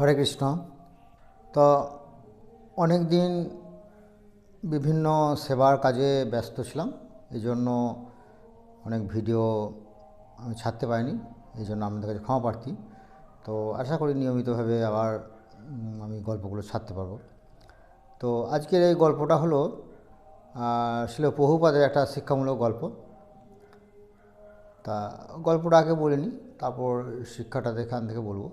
হরে কৃষ্ণ। তো অনেক দিন বিভিন্ন সেবার কাজে ব্যস্ত ছিলাম, এই জন্য অনেক ভিডিও আমি ছাড়তে পারিনি, এই জন্য আপনাদের কাছে ক্ষমা প্রার্থী। তো আশা করি নিয়মিতভাবে আবার আমি গল্পগুলো ছাড়তে পারব। তো আজকের এই গল্পটা হলো ছিল বহুপাদের একটা শিক্ষামূলক গল্প। তা গল্পটা আগে বলিনি, তারপর শিক্ষাটা এখান থেকে বলব।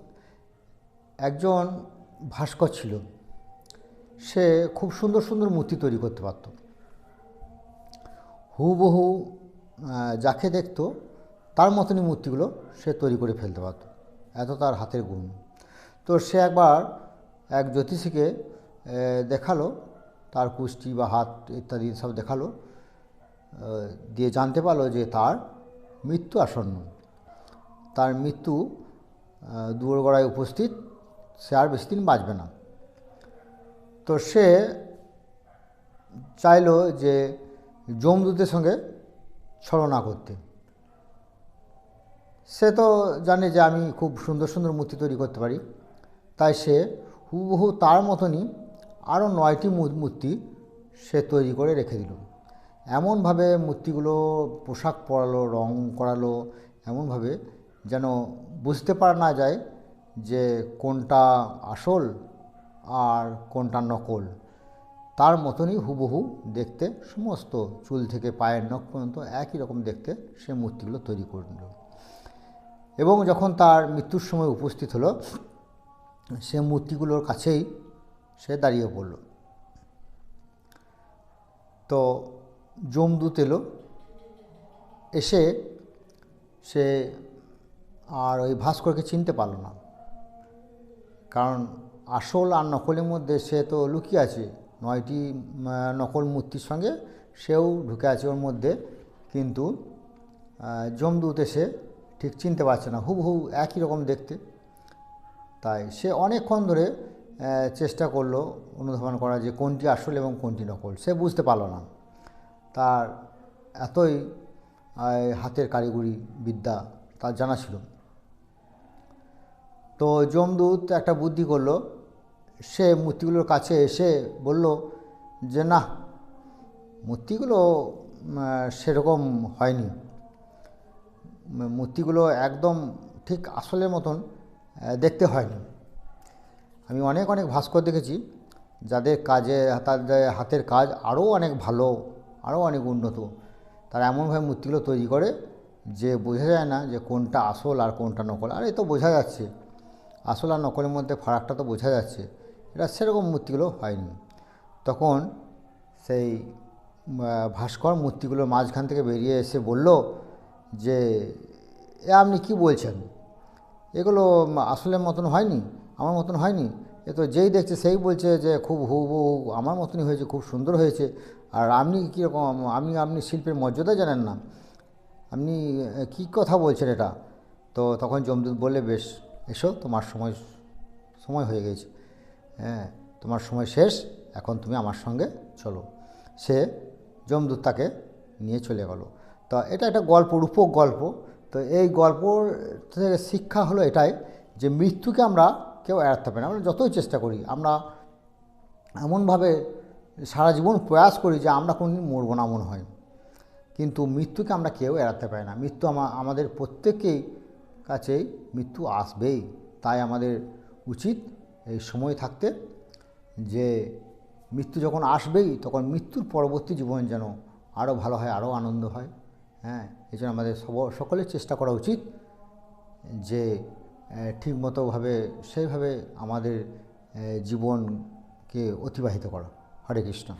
একজন ভাস্কর ছিল। সে খুব সুন্দর সুন্দর মূর্তি তৈরি করতে পারত। হুবহু যাকে দেখতো, তার মতনই মূর্তিগুলো সে তৈরি করে ফেলতে পারত। এত তার হাতের গুণ। তো সে একবার এক জ্যোতিষীকে দেখাল, তার কুষ্টি বা হাত ইত্যাদি সব দেখাল দিয়ে জানতে পারল যে তার মৃত্যু আসন্ন। তার মৃত্যু দুয়ারগড়ায় উপস্থিত সে আর বেশি দিন বাঁচবে না। তো সে চাইলো যে যমদূতের সঙ্গে ছলনা করতে। সে তো জানে যে আমি খুব সুন্দর সুন্দর মূর্তি তৈরি করতে পারি। তাই সে হুবহু তার মতনই আরও নয়টি মূর্তি সে তৈরি করে রেখে দিল। এমনভাবে মূর্তিগুলো পোশাক পরালো, রং করালো, এমনভাবে যেন বুঝতে পারা না যায় যে কোনটা আসল আর কোনটা নকল, তার মতনই হুবহু দেখতে সমস্ত চুল থেকে পায়ের নখ পর্যন্ত একই রকম দেখতে সে মূর্তিগুলো তৈরি করে নিল এবং যখন তার মৃত্যুর সময় উপস্থিত হলো, সে মূর্তিগুলোর কাছেই সে দাঁড়িয়ে পড়ল। তো যমদূত এলো, এসে সে আর ওই ভাস্করকে চিনতে পারল না। কারণ আসল আর নকলের মধ্যে সে তো লুকিয়ে আছে। নয়টি নকল মূর্তির সঙ্গে সেও ঢুকে আছে ওর মধ্যে। কিন্তু আহ, যমদূত এসে ঠিক চিনতে পারছে না হুবহু একই রকম দেখতে। তাই সে অনেকক্ষণ ধরে চেষ্টা করল অনুধাবন করা যে কোনটি আসল এবং কোনটি নকল। সে বুঝতে পারল না। তার এতই হাতের কারিগরি বিদ্যা তার জানা ছিল। তো যমদূত একটা বুদ্ধি করল, সে মূর্তিগুলোর কাছে এসে বলল যে, না, মূর্তিগুলো সেরকম হয়নি। মূর্তিগুলো একদম ঠিক আসলের মতন, দেখতে হয়নি। আমি অনেক অনেক ভাস্কর দেখেছি, যাদের কাজে, তাদের হাতের কাজ আরও অনেক ভালো, আরও অনেক উন্নত। তারা এমনভাবে মূর্তিগুলো তৈরি করে যে বোঝা যায় না যে কোনটা আসল আর কোনটা নকল। আর, এ তো বোঝা যাচ্ছে। আসল আর নকলের মধ্যে ফারাকটা তো বোঝা যাচ্ছে, এটা সেরকম মূর্তিগুলো হয়নি। তখন সেই ভাস্কর মূর্তিগুলো মাঝখান থেকে বেরিয়ে এসে বলল যে, এ আপনি কি বলছেন? এগুলো আসলের মতন হয়নি, আমার মতন হয়নি। এ তো যেই দেখছে সেই বলছে যে, খুব হুবহু আমার মতনই হয়েছে, খুব সুন্দর হয়েছে। আর আপনি কীরকম আপনি আপনি শিল্পের মর্যাদা জানেন না। আপনি কী কথা বলছেন এটা? তো তখন যমদূত বললে, বেশ এসো, তোমার সময় সময় হয়ে গেছে। হ্যাঁ তোমার সময় শেষ, এখন তুমি আমার সঙ্গে চলো। সে যমদূত তাকে নিয়ে চলে গেল। তো এটা একটা গল্প, রূপক গল্প। তো এই গল্প থেকে শিক্ষা হলো এটাই যে মৃত্যুকে আমরা কেউ এড়াতে পারি না। আমরা যতই চেষ্টা করি, আমরা এমনভাবে সারা জীবন প্রয়াস করি যে আমরা কোনদিন মরবো না মনে হয়। কিন্তু মৃত্যুকে আমরা কেউ এড়াতে পারি না। মৃত্যু আমা- আমাদের প্রত্যেকেই কাছেই মৃত্যু আসবেই। তাই আমাদের উচিত এই সময় থাকতে যে মৃত্যু যখন আসবেই, তখন মৃত্যুর পরবর্তী জীবন যেন আরও ভালো হয়, আরও আনন্দ হয়। হ্যাঁ এই জন্য আমাদের সব, সকলের চেষ্টা করা উচিত যে ঠিকমতোভাবে, সেইভাবে আমাদের জীবনকে অতিবাহিত করা। হরে কৃষ্ণ।